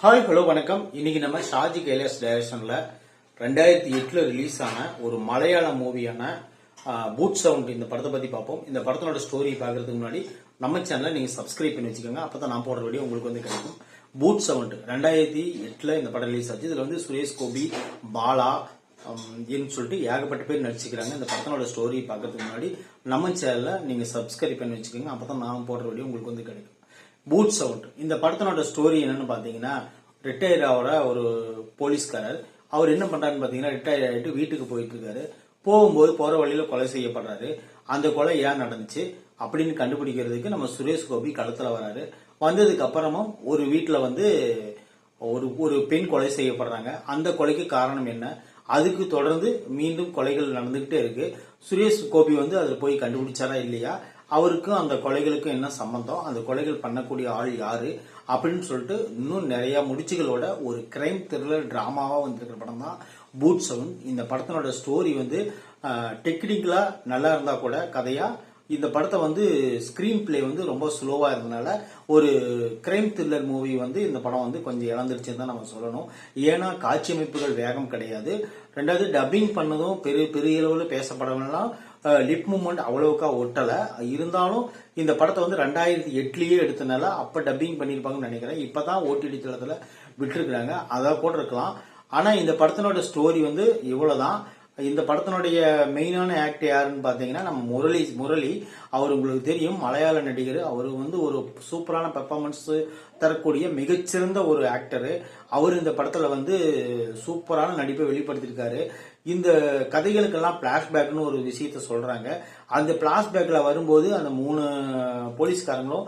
Hi hello வணக்கம். இன்னைக்கு நம்ம ஷாஜி கைலாஸ் டைரக்ஷன்ல ரெண்டாயிரத்தி எட்டுல ரிலீஸ் ஆன ஒரு மலையாள மூவியான பூட் சவுண்ட் இந்த படத்தை பத்தி பார்ப்போம். இந்த படத்தோட ஸ்டோரி பார்க்கறதுக்கு முன்னாடி நம்ம சேனலை நீங்க சப்ஸ்கிரைப் பண்ணி வச்சுக்கோங்க. அப்பதான் நான் போடுற வீடியோ உங்களுக்கு வந்து கிடைக்கும். பூட் சவுண்ட் ரெண்டாயிரத்தி எட்டுல இந்த படம் ரிலீஸ் ஆச்சு. இதுல வந்து சுரேஷ் கோபி பாலா ன்னு சொல்லிட்டு ஏகப்பட்ட பேர் நடிச்சுக்கிறாங்க. இந்த படத்தோட ஸ்டோரி பார்க்கறதுக்கு முன்னாடி நம்ம சேனலை நீங்க சப்ஸ்கிரைப் பண்ணி வச்சுக்கோங்க. அப்பதான் நான் போடுற வீடியோ உங்களுக்கு வந்து கிடைக்கும். பூட்ஸ் அவுட் இந்த படத்தினோட ஸ்டோரி என்னன்னு பாத்தீங்கன்னா ரிட்டையர் ஆகிற ஒரு போலீஸ்காரர். அவர் என்ன பண்றாருன்னு பாத்தீங்கன்னா ரிட்டையர் ஆகிட்டு வீட்டுக்கு போயிட்டு இருக்காரு போகும்போது போற வழியில கொலை செய்யப்படுறாரு. அந்த கொலை ஏன் நடந்துச்சு அப்படின்னு கண்டுபிடிக்கிறதுக்கு நம்ம சுரேஷ் கோபி களத்துல வராரு. வந்ததுக்கு அப்புறமும் ஒரு வீட்டுல வந்து ஒரு ஒரு பெண் கொலை செய்யப்படுறாங்க. அந்த கொலைக்கு காரணம் என்ன? அதுக்கு தொடர்ந்து மீண்டும் கொலைகள் நடந்துகிட்டே இருக்கு. சுரேஷ் கோபி வந்து அதில் போய் கண்டுபிடிச்சாரா இல்லையா? அவருக்கும் அந்த கொலைகளுக்கும் என்ன சம்பந்தம்? அந்த கொலைகள் பண்ணக்கூடிய ஆள் யாரு? அப்படின்னு சொல்லிட்டு இன்னும் நிறைய முடிச்சுகளோட ஒரு கிரைம் த்ரில்லர் டிராமாவா வந்திருக்கிற படம் தான் பூட் செவன் இந்த படத்தினோட ஸ்டோரி வந்து டெக்னிக்கலா நல்லா இருந்தா கூட கதையா இந்த படத்தை வந்து ஸ்கிரீன் பிளே வந்து ரொம்ப ஸ்லோவா இருந்தனால ஒரு கிரைம் த்ரில்லர் மூவி வந்து இந்த படம் வந்து கொஞ்சம் இழந்துருச்சுன்னு தான் நம்ம சொல்லணும். ஏன்னா காட்சி அமைப்புகள் வேகம் கிடையாது. ரெண்டாவது டப்பிங் பண்ணதும் பெரிய பெரிய அளவில் பேசப்படலாம் லிப் மூமெண்ட் அவ்வளவுக்கா ஒட்டல. இருந்தாலும் இந்த படத்தை வந்து ரெண்டாயிரத்தி எட்டுலயே எடுத்தனால அப்ப டப்பிங் பண்ணிருப்பாங்கன்னு நினைக்கிறேன். இப்பதான் ஓடிடி தளத்துல விட்டுருக்குறாங்க. அதை போட்டிருக்கலாம் ஆனா இந்த படத்தினோட ஸ்டோரி வந்து இவ்வளவுதான். இந்த படத்தினுடைய மெயினான ஆக்ட் யாருன்னு பாத்தீங்கன்னா நம்ம முரளி முரளி. அவர் உங்களுக்கு தெரியும் மலையாள நடிகர். அவர் வந்து ஒரு சூப்பரான பெர்ஃபார்மன்ஸ் தரக்கூடிய மிகச்சிறந்த ஒரு ஆக்டர் அவர் இந்த படத்துல வந்து சூப்பரான நடிப்பை வெளிப்படுத்தியிருக்காரு. இந்த கதைகளுக்கெல்லாம் பிளாஷ்பேக்னு ஒரு விஷயத்த சொல்றாங்க. அந்த பிளாஷ்பேக்ல வரும்போது அந்த மூணு போலீஸ்காரங்களும்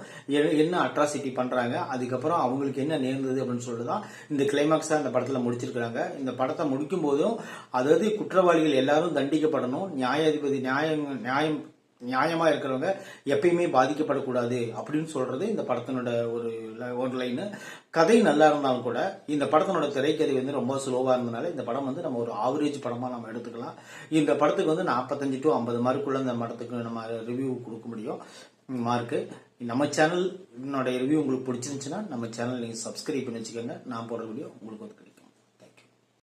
என்ன அட்ராசிட்டி பண்றாங்க அதுக்கப்புறம் அவங்களுக்கு என்ன நேர்ந்தது அப்படின்னு சொல்லிட்டு தான் இந்த கிளைமேக்ஸா இந்த படத்துல முடிச்சிருக்கிறாங்க. இந்த படத்தை முடிக்கும் போதும் அதாவது குற்றவாளிகள் எல்லாரும் தண்டிக்கப்படணும் நியாயாதிபதி நியாயம் நியாயம் நியாயமா இருக்கிறவங்க எப்பயுமே பாதிக்கப்படக்கூடாது அப்படின்னு சொல்றது இந்த படத்தினோட ஒரு ஒரு லைனு கதை நல்லா இருந்தாலும் கூட இந்த படத்தினோட திரைக்கதை வந்து ரொம்ப ஸ்லோவா இருந்தனால இந்த படம் வந்து நம்ம ஒரு ஆவரேஜ் படமா நம்ம எடுத்துக்கலாம். இந்த படத்துக்கு வந்து நாற்பத்தஞ்சு டு ஐம்பது மார்க்குள்ள இந்த படத்துக்கு நம்ம ரிவ்யூ கொடுக்க முடியும். மார்க்கு நம்ம சேனல் ரிவ்யூ உங்களுக்கு பிடிச்சிருந்துச்சுன்னா நம்ம சேனல் நீங்க சப்ஸ்கிரைப் பண்ணி வச்சுக்கோங்க. நான் போடுற வீடியோ உங்களுக்கு வந்து